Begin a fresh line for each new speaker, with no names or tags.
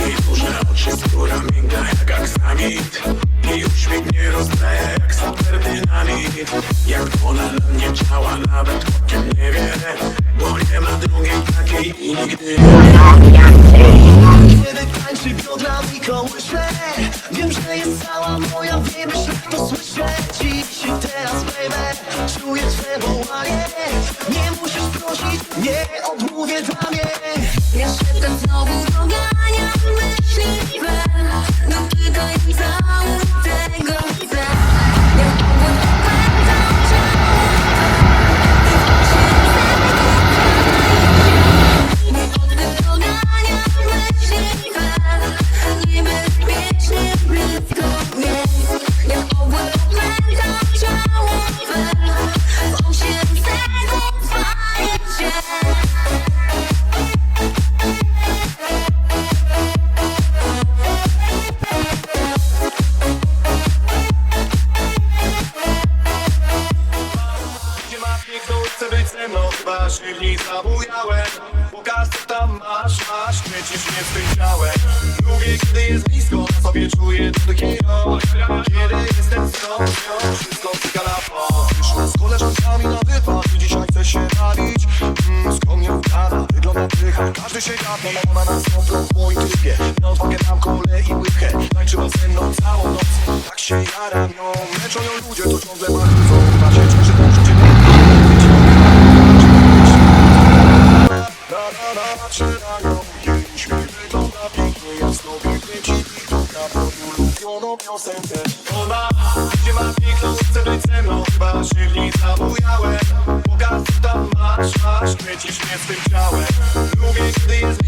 Jej duże oczy, skóra miękka jak aksamit. Jej uśmiech mnie rozbraja jak super dynamit Jak ona na mnie działa, nawet okiem nie wie. Bo nie ma drugiej takiej i nigdy
Kiedy tańczy biodra mi kołysze Wiem, że jest cała moja, wiem, że to słyszę. Dziś i teraz, baby, czuję twe wołanie. Nie musisz prosić, nie odmówię dla mnie
Chyba się w nich zabujałem Pokaż co tam masz, masz Kręcisz mnie swym ciałem. Lubię, kiedy jest blisko Na sobie czuję to takiego Kiedy jestem z tobą Wszystko styka na po Z koleżankami na wypad I dzisiaj chcę się bawić. Mm, Skromnie ubrana, wygląda dycha Każdy się gadnie, ona na stopę w moim trybie Na odwagę dam kole i łychę. Tańczyła ze mną całą noc Tak się jaram nią Leczą ją ludzie, to ciągle martwią przejają jej śpiewy do nabity Jasnowidny czyli do naboju lubioną piosenkę Ona gdzie ma piękną serce no chyba żywni zabujałem Boga co tam masz, masz, kręcisz mnie swym ciałem Lubię kiedy jest